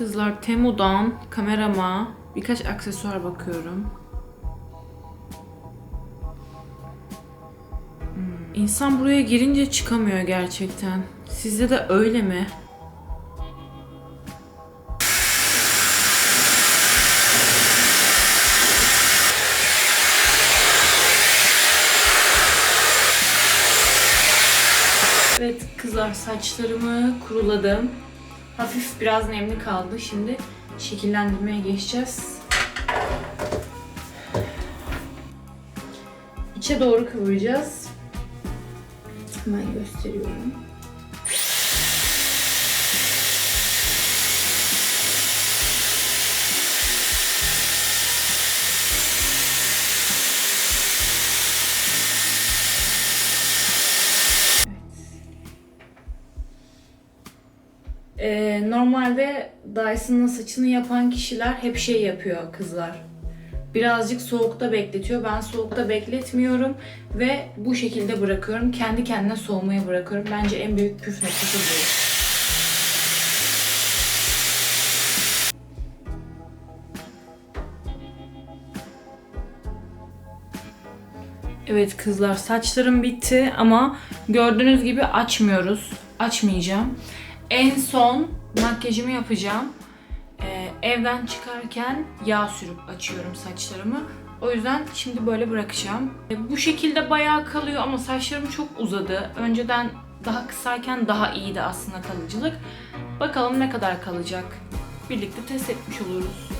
Kızlar Temu'dan kamerama birkaç aksesuar bakıyorum. Hmm, İnsan buraya girince çıkamıyor gerçekten. Sizde de öyle mi? Evet kızlar saçlarımı kuruladım. Hafif biraz nemli kaldı. Şimdi şekillendirmeye geçeceğiz. İçe doğru kıvıracağız. Hemen gösteriyorum. Normalde Dyson'ın saçını yapan kişiler hep şey yapıyor kızlar. Birazcık soğukta bekletiyor. Ben soğukta bekletmiyorum ve bu şekilde bırakıyorum. Kendi kendine soğumaya bırakıyorum. Bence en büyük püf noktası bu. Evet kızlar saçlarım bitti ama gördüğünüz gibi açmıyoruz. Açmayacağım. En son makyajımı yapacağım. Ee, evden çıkarken yağ sürüp açıyorum saçlarımı. O yüzden şimdi böyle bırakacağım. E, bu şekilde bayağı kalıyor ama saçlarım çok uzadı. Önceden daha kısayken daha iyiydi aslında kalıcılık. Bakalım ne kadar kalacak. Birlikte test etmiş oluruz.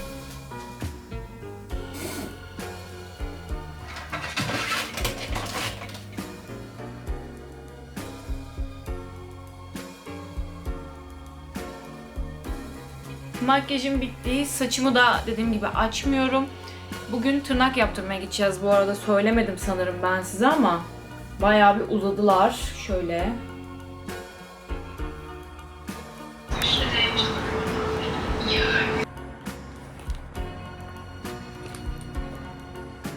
Makyajım bitti. Saçımı da dediğim gibi açmıyorum. Bugün tırnak yaptırmaya gideceğiz. Bu arada söylemedim sanırım ben size ama bayağı bir uzadılar. Şöyle.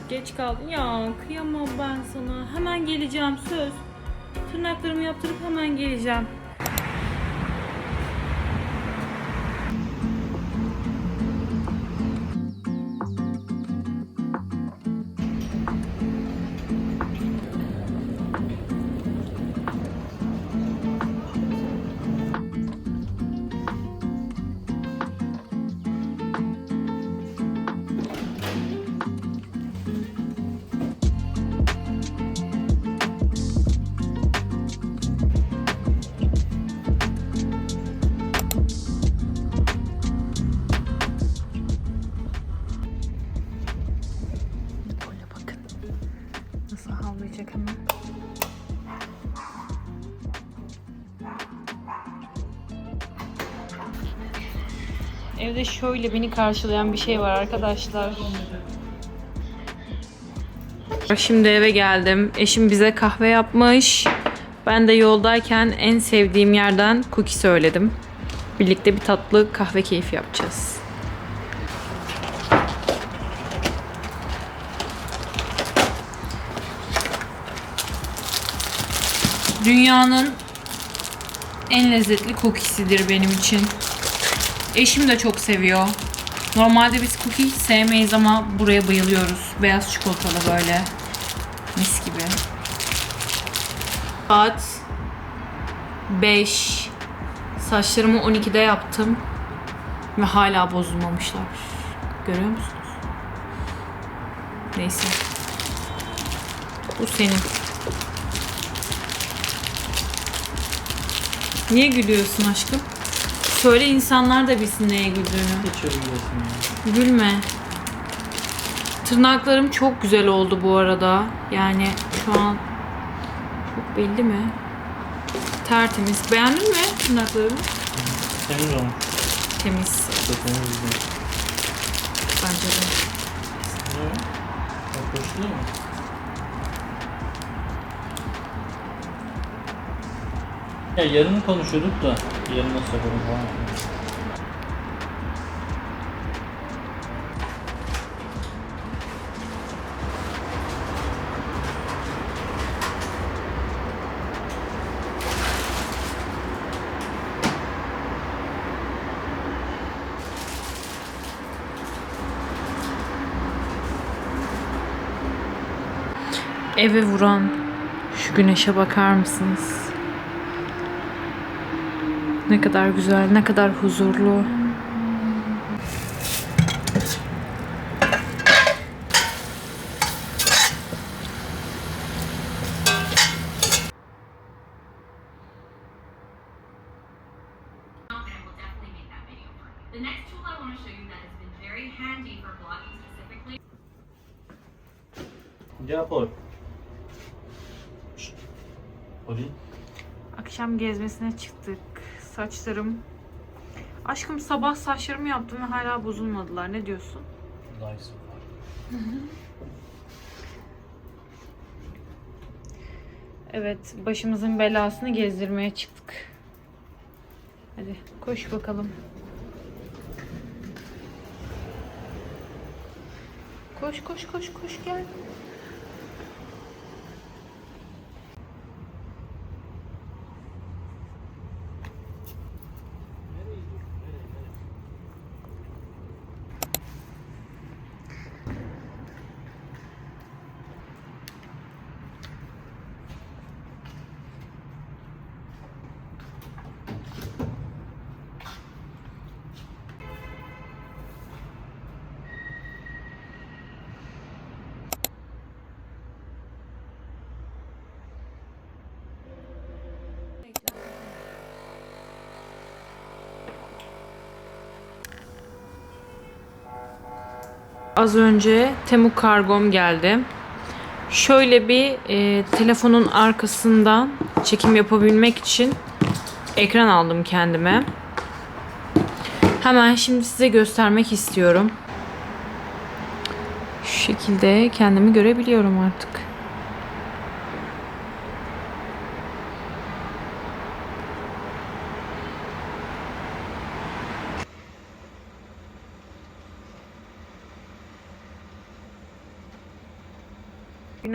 Geç kaldın ya. Kıyamam ben sana. Hemen geleceğim söz. Tırnaklarımı yaptırıp hemen geleceğim. Evde şöyle beni karşılayan bir şey var arkadaşlar. Şimdi eve geldim. Eşim bize kahve yapmış. Ben de yoldayken en sevdiğim yerden cookie söyledim. Birlikte bir tatlı kahve keyfi yapacağız. Dünyanın en lezzetli cookie'sidir benim için. Eşim de çok seviyor. Normalde biz cookie hiç sevmeyiz ama buraya bayılıyoruz. Beyaz çikolatalı böyle. Mis gibi. Saat 5. Saçlarımı 12'de yaptım. Ve hala bozulmamışlar. Görüyor musunuz? Neyse. Bu senin. Niye gülüyorsun aşkım? Söyle insanlar da bilsin neye güldüğünü. Hiç öyle ya. Gülme. Tırnaklarım çok güzel oldu bu arada. Yani şu an çok belli mi? Tertemiz. Beğendin mi tırnaklarımı? Temiz olmuş. Temiz. Çok temiz değil. Bence de. Ne? Hoş değil mi? Ya yarını konuşuyorduk da yarına sokalım falan. Eve vuran şu güneşe bakar mısınız? Ne kadar güzel, ne kadar huzurlu. Şşt. Oli. Akşam gezmesine çıktık. Saçlarım... Aşkım sabah saçlarımı yaptım ve hala bozulmadılar. Ne diyorsun? Nice. Evet, başımızın belasını gezdirmeye çıktık. Hadi koş bakalım. Koş koş koş koş gel. Az önce Temu kargom geldi. Şöyle bir e, telefonun arkasından çekim yapabilmek için ekran aldım kendime. Hemen şimdi size göstermek istiyorum. Şu şekilde kendimi görebiliyorum artık.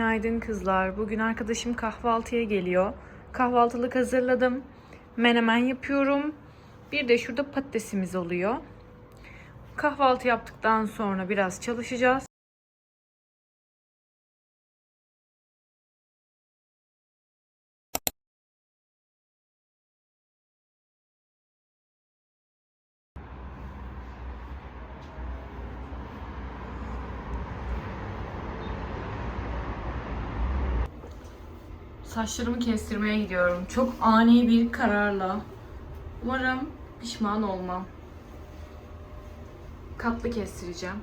Günaydın kızlar. Bugün arkadaşım kahvaltıya geliyor. Kahvaltılık hazırladım. Menemen yapıyorum. Bir de şurada patatesimiz oluyor. Kahvaltı yaptıktan sonra biraz çalışacağız. Saçlarımı kestirmeye gidiyorum. Çok ani bir kararla. Umarım pişman olmam. Katlı kestireceğim.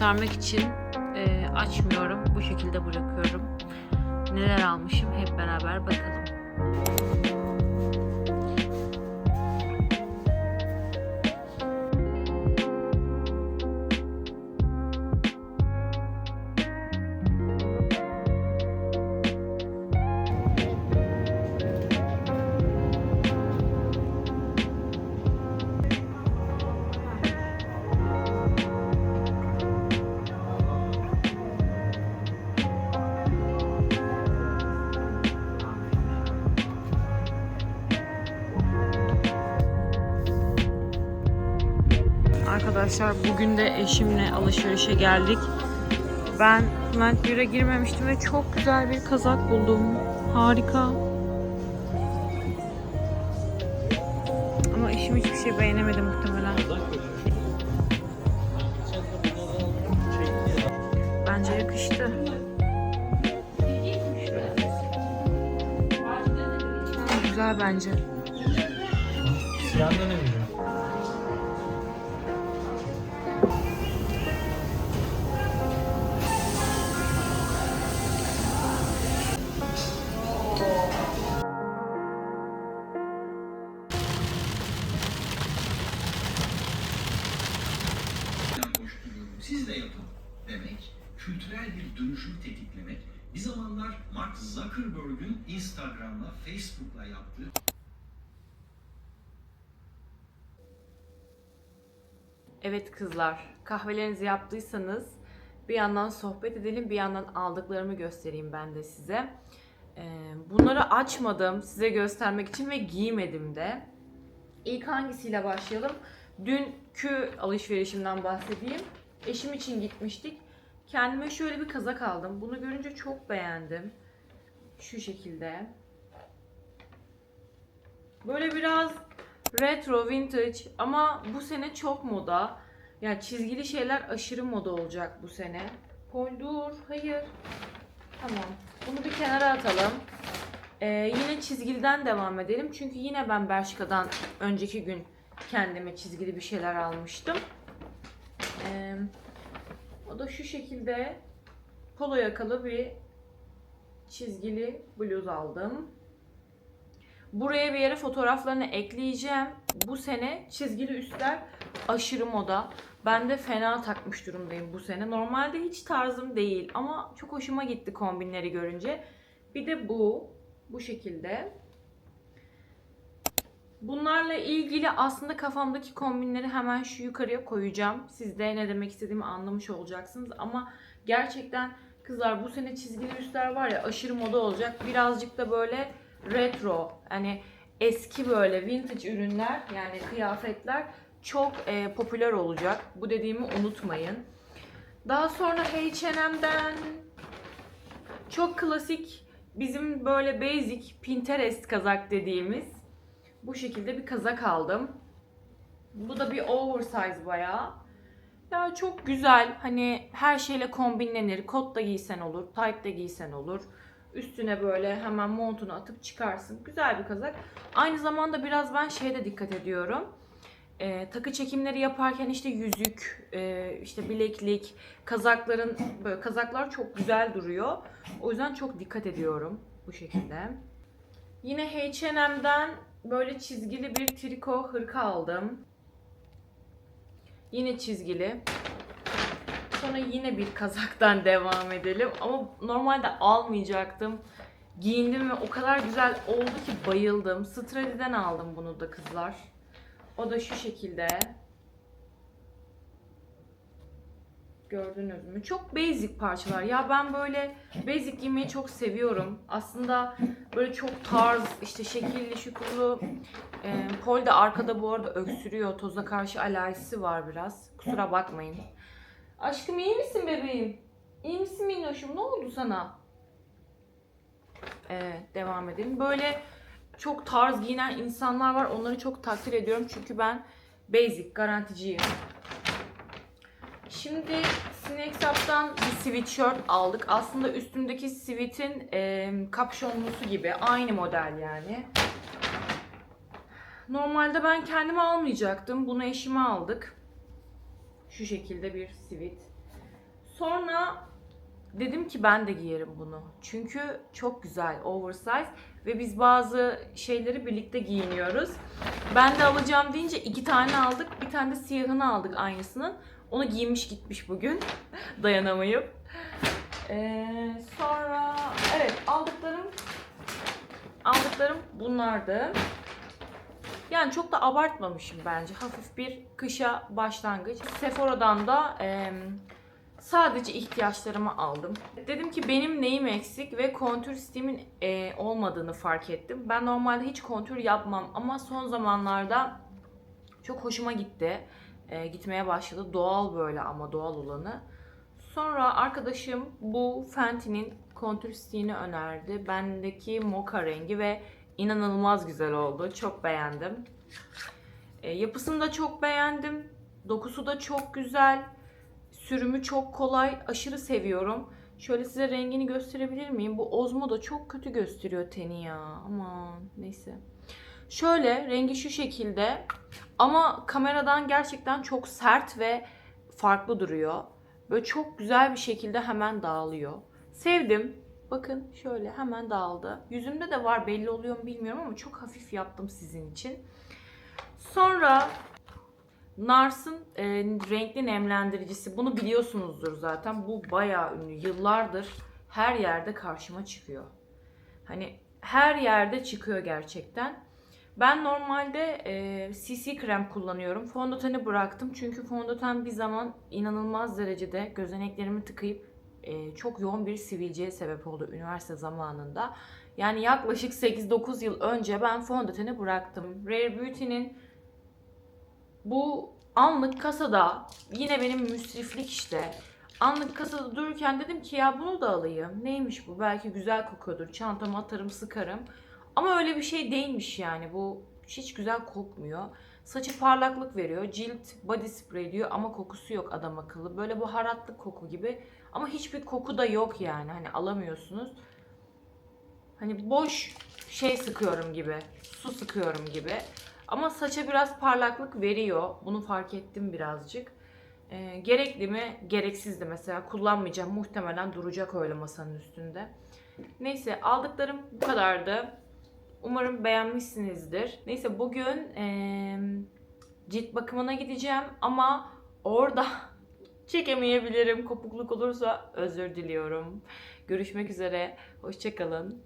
Göstermek için Arkadaşlar bugün de eşimle alışverişe geldik. Ben Flankbir'e girmemiştim ve çok güzel bir kazak buldum. Harika. Ama eşim hiçbir şey beğenemedi muhtemelen. Bence yakıştı. Güzel bence. Zuckerberg'ün Instagram'la Facebook'la yaptığı Evet kızlar, kahvelerinizi yaptıysanız bir yandan sohbet edelim, bir yandan aldıklarımı göstereyim ben de size. Ee, bunları açmadım size göstermek için ve giymedim de. İlk hangisiyle başlayalım? Dünkü alışverişimden bahsedeyim. Eşim için gitmiştik. Kendime şöyle bir kazak aldım. Bunu görünce çok beğendim. Şu şekilde. Böyle biraz retro, vintage ama bu sene çok moda. Yani çizgili şeyler aşırı moda olacak bu sene. Pol dur, hayır. Tamam. Bunu bir kenara atalım. Ee, yine çizgiliden devam edelim. Çünkü yine ben Bershka'dan önceki gün kendime çizgili bir şeyler almıştım. Ee, o da şu şekilde polo yakalı bir çizgili bluz aldım. Buraya bir yere fotoğraflarını ekleyeceğim. Bu sene çizgili üstler aşırı moda. Ben de fena takmış durumdayım bu sene. Normalde hiç tarzım değil ama çok hoşuma gitti kombinleri görünce. Bir de bu. Bu şekilde. Bunlarla ilgili aslında kafamdaki kombinleri hemen şu yukarıya koyacağım. Siz de ne demek istediğimi anlamış olacaksınız. Ama gerçekten kızlar bu sene çizgili üstler var ya aşırı moda olacak. Birazcık da böyle retro hani eski böyle vintage ürünler yani kıyafetler çok e, popüler olacak. Bu dediğimi unutmayın. Daha sonra H&M'den çok klasik bizim böyle basic Pinterest kazak dediğimiz bu şekilde bir kazak aldım. Bu da bir oversize bayağı. Ya çok güzel. Hani her şeyle kombinlenir. Kot da giysen olur, tight da giysen olur. Üstüne böyle hemen montunu atıp çıkarsın. Güzel bir kazak. Aynı zamanda biraz ben şeye de dikkat ediyorum. Ee, takı çekimleri yaparken işte yüzük, e, işte bileklik, kazakların böyle kazaklar çok güzel duruyor. O yüzden çok dikkat ediyorum bu şekilde. Yine H&M'den böyle çizgili bir triko hırka aldım. Yine çizgili. Sonra yine bir kazaktan devam edelim. Ama normalde almayacaktım. Giyindim ve o kadar güzel oldu ki bayıldım. Stradi'den aldım bunu da kızlar. O da şu şekilde. Gördünüz mü? Çok basic parçalar. Ya ben böyle basic giymeyi çok seviyorum. Aslında böyle çok tarz, işte şekilli, şukurlu. E, Pol de arkada bu arada öksürüyor. Toza karşı alerjisi var biraz. Kusura bakmayın. Aşkım iyi misin bebeğim? İyi misin minnoşum? Ne oldu sana? Evet, devam edelim. Böyle çok tarz giyinen insanlar var. Onları çok takdir ediyorum. Çünkü ben basic, garanticiyim. Şimdi Up'tan bir sweatshirt aldık. Aslında üstündeki sweat'in e, kapşonlusu gibi. Aynı model yani. Normalde ben kendime almayacaktım. Bunu eşime aldık. Şu şekilde bir sweat. Sonra dedim ki ben de giyerim bunu. Çünkü çok güzel, oversize ve biz bazı şeyleri birlikte giyiniyoruz. Ben de alacağım deyince iki tane aldık. Bir tane de siyahını aldık aynısının. Onu giymiş gitmiş bugün. Dayanamayıp. Ee, sonra evet aldıklarım aldıklarım bunlardı. Yani çok da abartmamışım bence. Hafif bir kışa başlangıç. Sephora'dan da e, sadece ihtiyaçlarımı aldım. Dedim ki benim neyim eksik ve kontür sistemin e, olmadığını fark ettim. Ben normalde hiç kontür yapmam ama son zamanlarda çok hoşuma gitti. E, gitmeye başladı. Doğal böyle ama doğal olanı. Sonra arkadaşım bu Fenty'nin kontür stiğini önerdi. Bendeki mocha rengi ve inanılmaz güzel oldu. Çok beğendim. E, yapısını da çok beğendim. Dokusu da çok güzel. Sürümü çok kolay. Aşırı seviyorum. Şöyle size rengini gösterebilir miyim? Bu Ozmo da çok kötü gösteriyor teni ya. Aman neyse. Şöyle rengi şu şekilde. Ama kameradan gerçekten çok sert ve farklı duruyor. Böyle çok güzel bir şekilde hemen dağılıyor. Sevdim. Bakın şöyle hemen dağıldı. Yüzümde de var belli oluyor mu bilmiyorum ama çok hafif yaptım sizin için. Sonra Nars'ın e, renkli nemlendiricisi. Bunu biliyorsunuzdur zaten. Bu bayağı ünlü. Yıllardır her yerde karşıma çıkıyor. Hani her yerde çıkıyor gerçekten. Ben normalde e, CC krem kullanıyorum. Fondöteni bıraktım çünkü fondöten bir zaman inanılmaz derecede gözeneklerimi tıkayıp e, çok yoğun bir sivilceye sebep oldu üniversite zamanında. Yani yaklaşık 8-9 yıl önce ben fondöteni bıraktım. Rare Beauty'nin bu anlık kasada yine benim müsriflik işte. Anlık kasada dururken dedim ki ya bunu da alayım. Neymiş bu? Belki güzel kokuyordur. Çantama atarım, sıkarım. Ama öyle bir şey değilmiş yani. Bu hiç güzel kokmuyor. Saçı parlaklık veriyor. Cilt body spray diyor ama kokusu yok adam akıllı. Böyle baharatlı koku gibi. Ama hiçbir koku da yok yani. Hani alamıyorsunuz. Hani boş şey sıkıyorum gibi. Su sıkıyorum gibi. Ama saça biraz parlaklık veriyor. Bunu fark ettim birazcık. Ee, gerekli mi? Gereksizdi mesela. Kullanmayacağım. Muhtemelen duracak öyle masanın üstünde. Neyse aldıklarım bu kadardı. Umarım beğenmişsinizdir. Neyse bugün eee, cilt bakımına gideceğim ama orada çekemeyebilirim. Kopukluk olursa özür diliyorum. Görüşmek üzere. Hoşçakalın.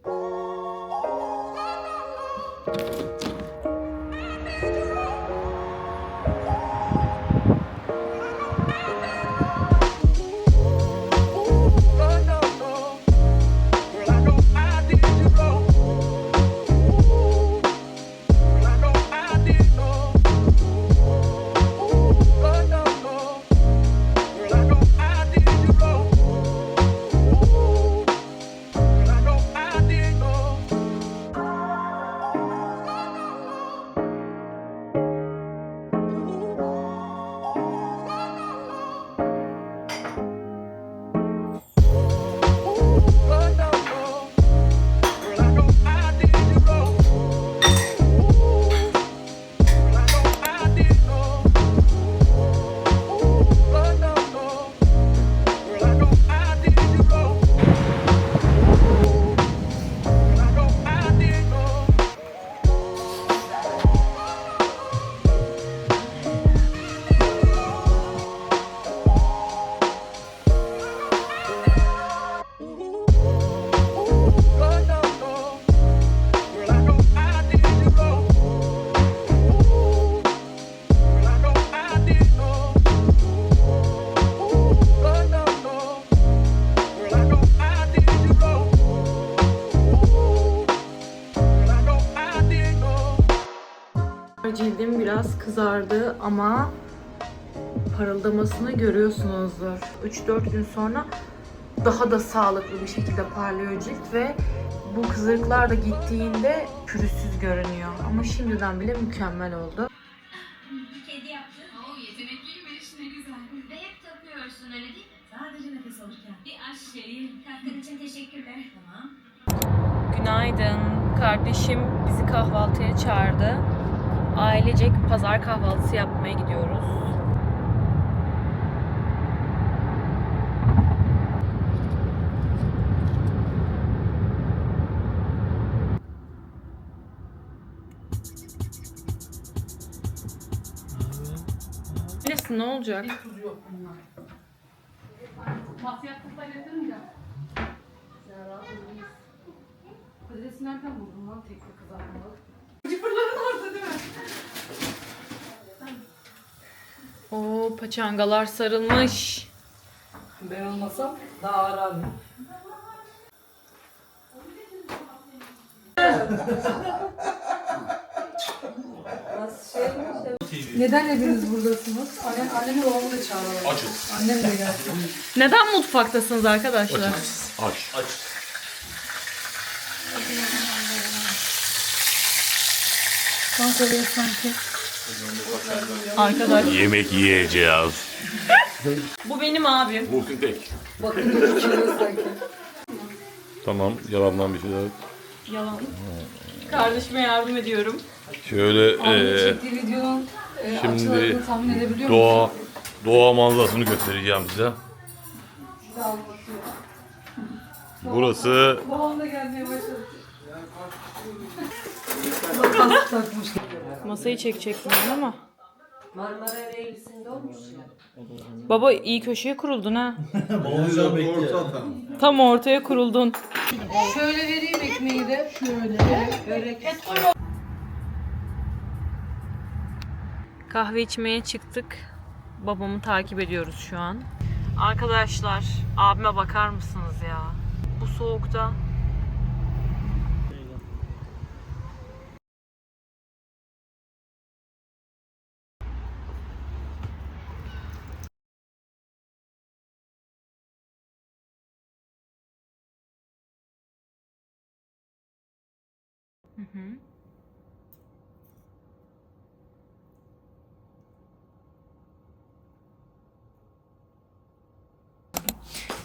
Biraz kızardı ama parıldamasını görüyorsunuzdur. 3-4 gün sonra daha da sağlıklı bir şekilde parlıyor cilt ve bu kızırıklar da gittiğinde pürüzsüz görünüyor. Ama şimdiden bile mükemmel oldu. Kedi yaptı. Oo yetenekliymiş ne güzel. Ve hep takıyorsun öyle değil mi? Sadece nefes alırken. Bir aşk şeyi. Katkın için teşekkürler. Tamam. Günaydın. Kardeşim bizi kahvaltıya çağırdı. Ailecek pazar kahvaltısı yapmaya gidiyoruz. Bilirsin ne olacak? Adresi nereden buldun lan tekli kızartmalı? Oo paçangalar sarılmış. Ben olmasam daha. Nasıl şey Neden hepiniz buradasınız? Annem, annemi babamı da çağıralım. Açız. Annem de gelsin. Neden mutfaktasınız arkadaşlar? Kanka böyle sanki. Arkadaş. Yemek yiyeceğiz. Bu benim abim. Muhsin Tek. Bakın sanki. Tamam, yalandan bir şeyler. Yalan. Kardeşime yardım ediyorum. Şöyle Annemin eee çektiği videonun e, şimdi açılarını tahmin edebiliyor doğa musun? doğa manzarasını göstereceğim size. Burası Babam da gelmeye başladı. Takmış. Masayı çekecektim ben ama. Marmara Ereğlisi'nde olmuş ya. Baba iyi köşeye kuruldun ha. Olacağım bekliyor. Tam ortaya kuruldun. Şöyle vereyim ekmeği de. Şöyle. Börek. Kahve içmeye çıktık. Babamı takip ediyoruz şu an. Arkadaşlar abime bakar mısınız ya? Bu soğukta Hı hı.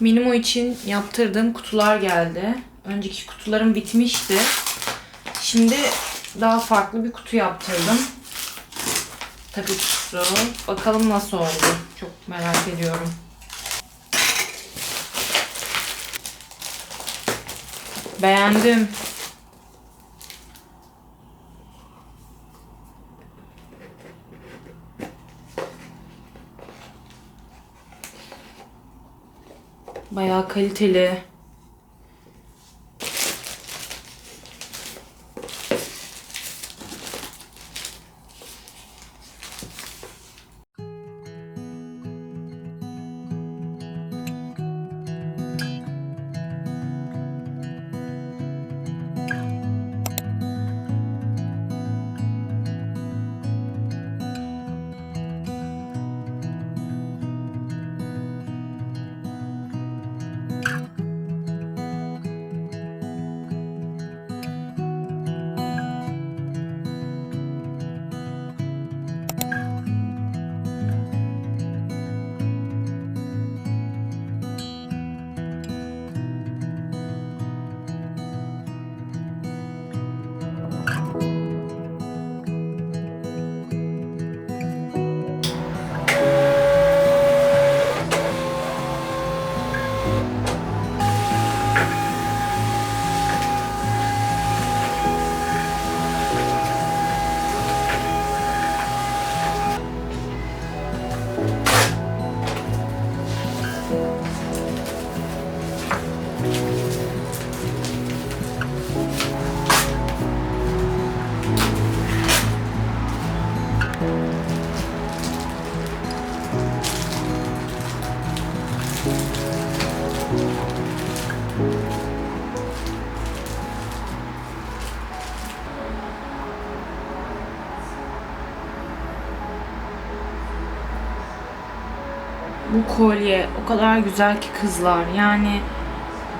Minimo için yaptırdığım kutular geldi. Önceki kutularım bitmişti. Şimdi daha farklı bir kutu yaptırdım. Takı kutusu. Bakalım nasıl oldu. Çok merak ediyorum. Beğendim. Bayağı kaliteli. Kolye o kadar güzel ki kızlar. Yani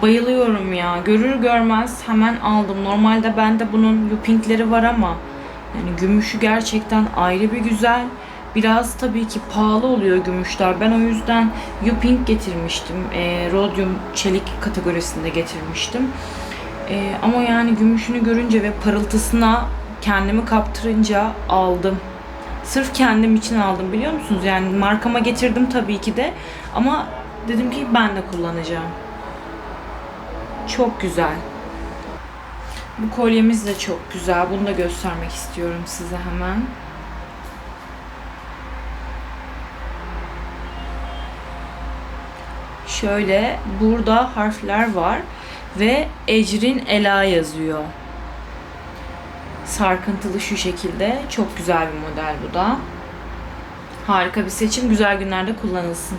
bayılıyorum ya. Görür görmez hemen aldım. Normalde bende bunun yupinkleri var ama yani gümüşü gerçekten ayrı bir güzel. Biraz tabii ki pahalı oluyor gümüşler. Ben o yüzden Yupink getirmiştim. E, Rhodium çelik kategorisinde getirmiştim. E, ama yani gümüşünü görünce ve parıltısına kendimi kaptırınca aldım. Sırf kendim için aldım biliyor musunuz? Yani markama getirdim tabii ki de. Ama dedim ki ben de kullanacağım. Çok güzel. Bu kolyemiz de çok güzel. Bunu da göstermek istiyorum size hemen. Şöyle burada harfler var ve Ecrin Ela yazıyor. Sarkıntılı şu şekilde. Çok güzel bir model bu da. Harika bir seçim. Güzel günlerde kullanılsın.